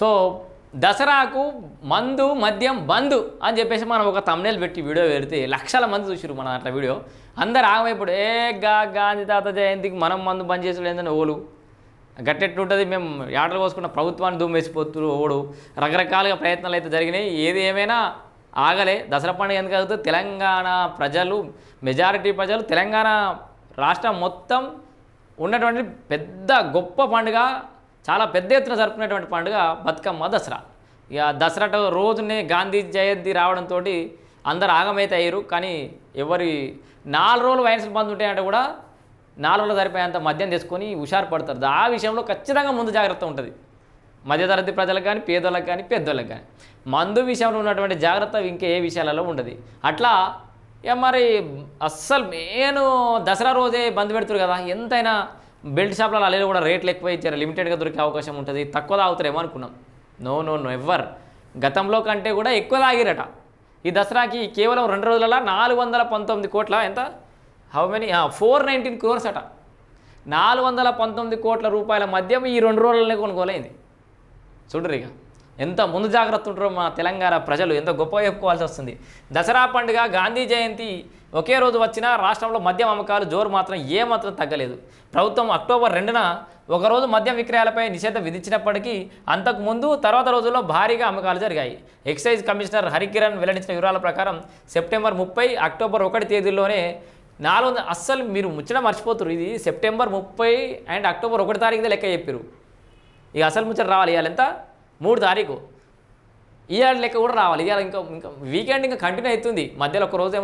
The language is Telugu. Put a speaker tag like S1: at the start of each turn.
S1: సో దసరాకు మందు మద్యం బంద్ అని చెప్పేసి మనం ఒక తమ్నేల్ పెట్టి వీడియో పెడితే లక్షల మంది చూసిరు మన అట్లా వీడియో. అందరు ఆగమైపోడు. ఏ గా గాంధీ తాత జయంతికి మనం మందు బంద్ చేసుడు ఏందని ఓలు. గట్టెట్లుంటుంది మేము ఆటలు పోసుకున్న ప్రభుత్వాన్ని దుమ్మేసిపోతున్నారు ఓడు. రకరకాలుగా ప్రయత్నాలు అయితే జరిగినాయి. ఏది ఏమైనా ఆగలే. దసరా పండుగ ఎందుకు అవుతుంది తెలంగాణ ప్రజలు మెజారిటీ ప్రజలు తెలంగాణ రాష్ట్రం మొత్తం ఉన్నటువంటి పెద్ద గొప్ప పండుగ చాలా పెద్ద ఎత్తున జరుపుకునేటువంటి పండుగ బతుకమ్మ దసరా. ఇక దసరా రోజునే గాంధీ జయంతి రావడంతో అందరు ఆగమైతే అయ్యారు. కానీ ఎవరి నాలుగు రోజులు వైన్స్ బంద్ ఉంటాయంటే కూడా నాలుగు రోజులు సరిపోయేంత మద్యం తీసుకొని హుషారు పడతారు. ఆ విషయంలో ఖచ్చితంగా ముందు జాగ్రత్త ఉంటుంది. మధ్యతరగతి ప్రజలకు కానీ పేదోళ్ళకి కానీ పెద్దోళ్ళకి కానీ. మందు విషయంలో ఉన్నటువంటి జాగ్రత్త ఇంకా ఏ విషయాలలో ఉండదు. అట్లా ఇక మరి అస్సలు మెయిన్ దసరా రోజే బంద్ పెడుతురు కదా. ఎంతైనా బెల్ట్ షాప్లలో అలాగే కూడా రేట్లు ఎక్కువ ఇచ్చారు. లిమిటెడ్గా దొరికే అవకాశం ఉంటుంది. తక్కువ తాగుతారేమో అనుకున్నాం. నో నో నో ఎవర్ గతంలో కంటే కూడా ఎక్కువ తాగిరట. ఈ దసరాకి కేవలం రెండు రోజులలో నాలుగు వందల పంతొమ్మిది కోట్ల ఎంత? How many four nineteen crores అట. నాలుగు వందల పంతొమ్మిది కోట్ల రూపాయల మద్యం ఈ రెండు రోజులనే కొనుగోలైంది. చూడరు ఇక ఎంత ముందు జాగ్రత్త ఉంటారో మా తెలంగాణ ప్రజలు ఎంత గొప్ప చెప్పుకోవాల్సి వస్తుంది. దసరా పండుగ గాంధీ జయంతి ఒకే రోజు వచ్చినా రాష్ట్రంలో మద్యం అమ్మకాలు జోరు మాత్రం ఏ మాత్రం తగ్గలేదు. ప్రభుత్వం అక్టోబర్ రెండున ఒకరోజు మద్యం విక్రయాలపై నిషేధం విధించినప్పటికీ అంతకు ముందు తర్వాత రోజుల్లో భారీగా అమ్మకాలు జరిగాయి. ఎక్సైజ్ కమిషనర్ హరికిరణ్ వెల్లడించిన వివరాల ప్రకారం సెప్టెంబర్ ముప్పై అక్టోబర్ ఒకటి తేదీల్లోనే నాలుగు వందల అస్సలు మీరు ముచ్చట మర్చిపోతారు ఇది సెప్టెంబర్ ముప్పై అండ్ అక్టోబర్ ఒకటి తారీఖుదే లెక్క చెప్పారు ఇక అసలు ముచ్చట రావాలి ఇవాళ ఎంత? మూడు తారీఖు. ఇవాళ లెక్క కూడా రావాలి. ఇవాళ ఇంకా ఇంకా వీకెండ్ ఇంకా కంటిన్యూ అవుతుంది. మధ్యలో ఒక రోజు